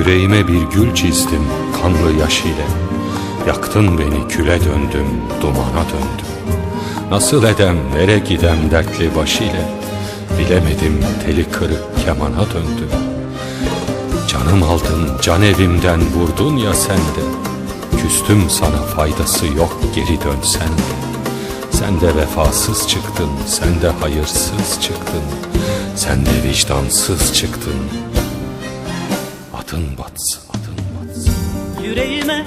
Yüreğime bir gül çizdim kanlı yaş ile Yaktın beni küle döndüm dumana döndüm. Nasıl edem nere gidem dertli baş ile Bilemedim teli kırık kemana döndüm. Canım aldın can evimden vurdun ya sen de. Küstüm sana faydası yok geri dönsen de. Sen de vefasız çıktın sen de hayırsız çıktın. Sen de vicdansız çıktın Adın batsın adın batsın. Yüreğime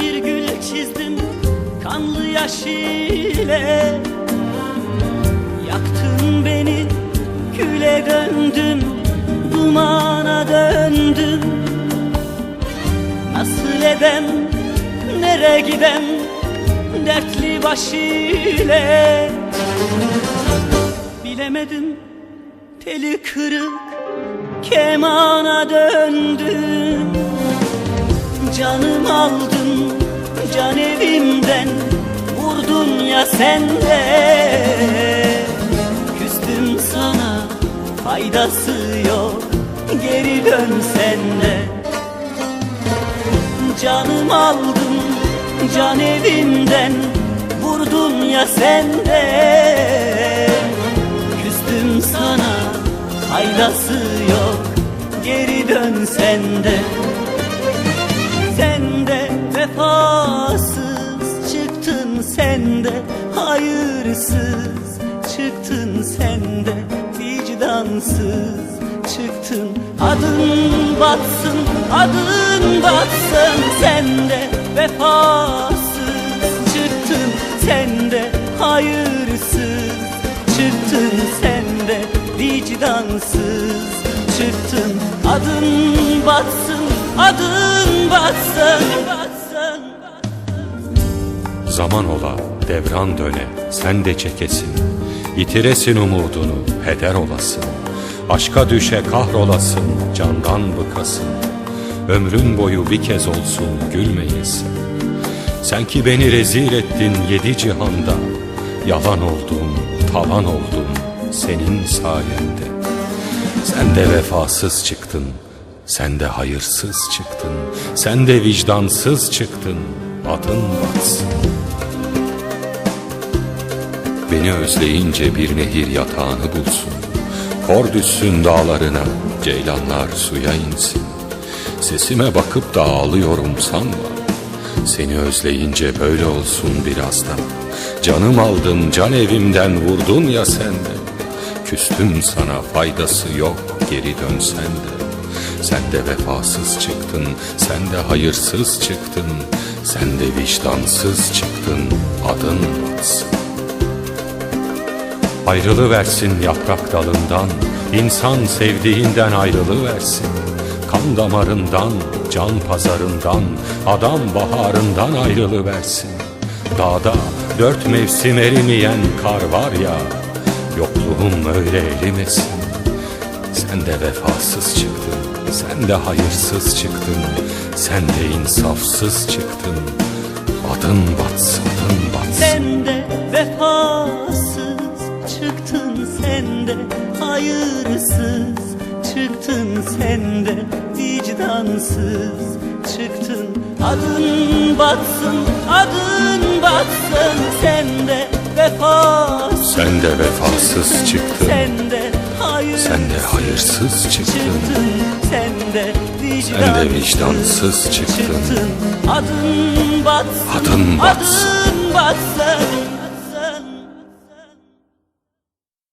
bir gül çizdim kanlı yaş ile. Yaktın beni küle döndüm dumana döndüm. Nasıl edem nere gidem dertli baş ile. Bilemedim teli kırık kemana döndüm. Canım aldın can evimden Vurdun ya sen de. Küstüm sana faydası yok Geri dön sen de. Canım aldın can evimden Vurdun ya sen de vefasız çıktın sen de hayırsız çıktın sen de vicdansız çıktın. Adın batsın adın batsın sen de vefasız çıktın sen de hayırsız çıktın sen de vicdansız çıktın. Adın batsın adın batsın Zaman ola devran döne sen de çekesin. Yitiresin umudunu heder olasın. Aşka düşe kahrolasın candan bıkasın Ömrün boyu bir kez olsun gülmeyesin. Sen ki beni rezil ettin yedi cihanda Yalan oldum, talan oldum senin sayende. Sen de vefasız çıktın, sen de hayırsız çıktın Sen de vicdansız çıktın, adın batsın Beni özleyince bir nehir yatağını bulsun. Kor düşsün dağlarına, ceylanlar suya insin. Sesime bakıp da ağlıyorum sanma. Seni özleyince böyle olsun birazdan. Canım aldın can evimden vurdun ya sen de. Küstüm sana faydası yok geri dönsen de. Sen de vefasız çıktın, sen de hayırsız çıktın. Sen de vicdansız çıktın, adın batsın Ayrılıversin yaprak dalından, insan sevdiğinden ayrılıversin. Kan damarından, can pazarından, adam baharından ayrılıversin. Dağda dört mevsim erimeyen kar var ya, yokluğum öyle erimesin. Sen de vefasız çıktın, sen de hayırsız çıktın, sen de insafsız çıktın. Adın batsın, adın batsın. sen de sen de vicdansız çıktın adın batsın adın batsın sen de vefasız Sen de vefasız çıktın. sen de hayırsız Sen de hayırsız çıktın. çıktın sen de vicdansız, Sen de vicdansız çıktın. adın batsın Adın batsın. adın batsın